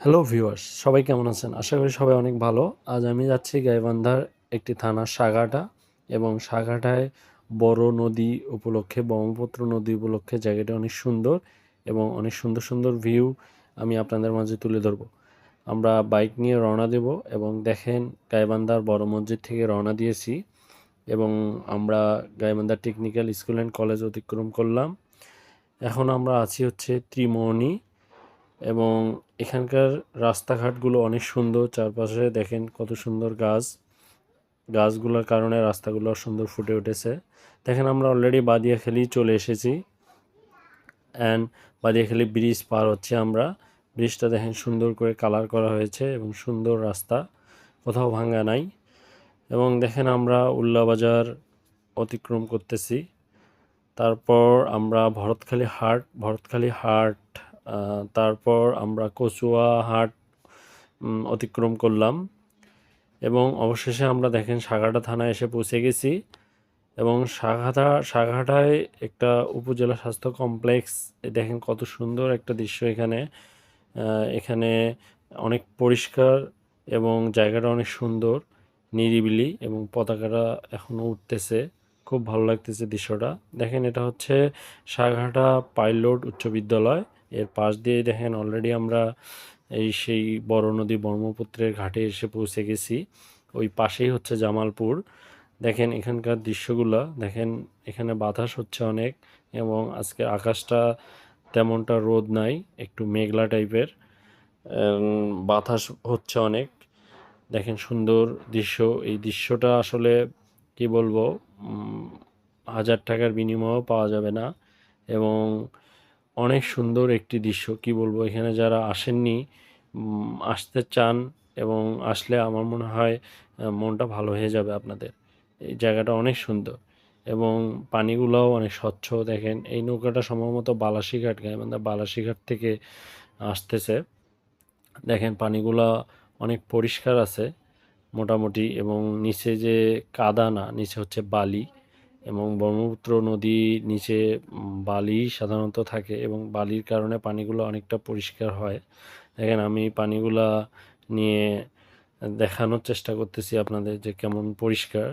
Hello viewers সবাই কেমন আছেন? আশা করি সবাই অনেক ভালো। আজ আমি যাচ্ছি গাইবান্ধার একটি থানা, সাগাটা, এবং সাগাটায় বড় নদী উপলক্ষে, ব্রহ্মপুত্র নদী উপলক্ষে জায়গাটা অনেক সুন্দর এবং অনেক সুন্দর সুন্দর ভিউ আমি আপনাদের মাঝে তুলে ধরবো। আমরা বাইক নিয়ে রওনা দেব এবং দেখেন গাইবান্ধার বড় মসজিদ থেকে রওনা দিয়েছি এবং আমরা Gaibandha technical school and college অতিক্রম করলাম। এখন আমরা আছি হচ্ছে ত্রিমোহনী এবং এখানকার রাস্তাঘাটগুলো অনেক সুন্দর। চারপাশে দেখেন কত সুন্দর গাছ। গাছগুলোর কারণে রাস্তাগুলো সুন্দর ফুটে উঠেছে। দেখেন আমরা অলরেডি বাদিয়াখালি চলে এসেছি। অ্যান্ড বাদিয়াখালি ব্রিজ পার হচ্ছে আমরা। ব্রিজটা দেখেন সুন্দর করে কালার করা হয়েছে এবং সুন্দর রাস্তা। কোথাও ভাঙ্গা নাই। এবং দেখেন আমরা উল্লাবাজার অতিক্রম করতেছি। তারপর আমরা ভরতখালী হাট ভরতখালী হাট তারপর আমরা কচুয়া হাট অতিক্রম করলাম। এবং অবশেষে আমরা দেখেন সাগাটা থানায় এসে পৌঁছে গেছি। এবং সাঘাটা সাঘাটায় একটা উপজেলা স্বাস্থ্য কমপ্লেক্স দেখেন কত সুন্দর একটা দৃশ্য এখানে। এখানে অনেক পরিষ্কার এবং জায়গাটা অনেক সুন্দর, নিরিবিলি এবং পতাকাটা এখনও উঠতেছে। খুব ভালো লাগতেছে দৃশ্যটা। দেখেন এটা হচ্ছে সাঘাটা পাইলট উচ্চ বিদ্যালয়। এর পাশ দিয়ে দেখেন অলরেডি আমরা এই সেই বড় নদী ব্রহ্মপুত্রের ঘাটে এসে পৌঁছে গেছি। ওই পাশেই হচ্ছে জামালপুর। দেখেন এখানকার দৃশ্যগুলো, দেখেন এখানে বাতাস হচ্ছে অনেক এবং আজকে আকাশটা তেমনটা রোদ নাই, একটু মেঘলা টাইপের। বাতাস হচ্ছে অনেক। দেখেন সুন্দর দৃশ্য। এই দৃশ্যটা আসলে কি বলব হাজার টাকার বিনিময়েও পাওয়া যাবে না এবং অনেক সুন্দর একটি দৃশ্য, কি বলব? এখানে যারা আসেননি আসতে চান এবং আসলে আমার মনে হয় মনটা ভালো হয়ে যাবে আপনাদের। এই জায়গাটা অনেক সুন্দর এবং পানিগুলোও অনেক স্বচ্ছ। দেখেন, এই নৌকাটা সম্ভবত বালাসিঘাট, গাইবান্ধা বালাসিঘাট থেকে আসতেছে। দেখেন, পানিগুলা অনেক পরিষ্কার আছে মোটামুটি এবং নিচে যে কাদা না নিচে হচ্ছে বালি এবং ব্রহ্মপুত্র নদী নিচে বালি সাধারণত থাকে এবং বালির কারণে পানিগুলো অনেকটা পরিষ্কার হয়। দেখেন, আমি পানিগুলা নিয়ে দেখানোর চেষ্টা করতেছি আপনাদের যে কেমন পরিষ্কার।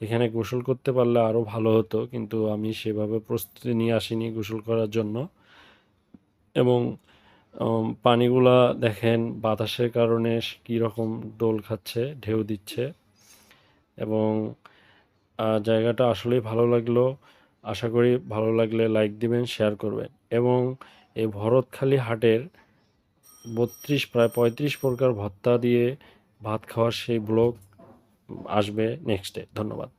এখানে গোসল করতে পারলে আরও ভালো হতো, কিন্তু আমি সেভাবে প্রস্তুতি নিয়ে আসিনি গোসল করার জন্য। এবং পানিগুলা দেখেন, বাতাসের কারণে কী রকম দোল খাচ্ছে, ঢেউ দিচ্ছে। এবং জায়গাটা আসলেই ভালো লাগল। আশা করি ভালো লাগলে লাইক দিবেন শেয়ার করবেন। এবং এই ভরতখালি হাটের বত্রিশ, প্রায় পঁয়ত্রিশ প্রকার ভত্তা দিয়ে ভাত খাওয়ার সেই ব্লগ আসবে নেক্সট ধন্যবাদ।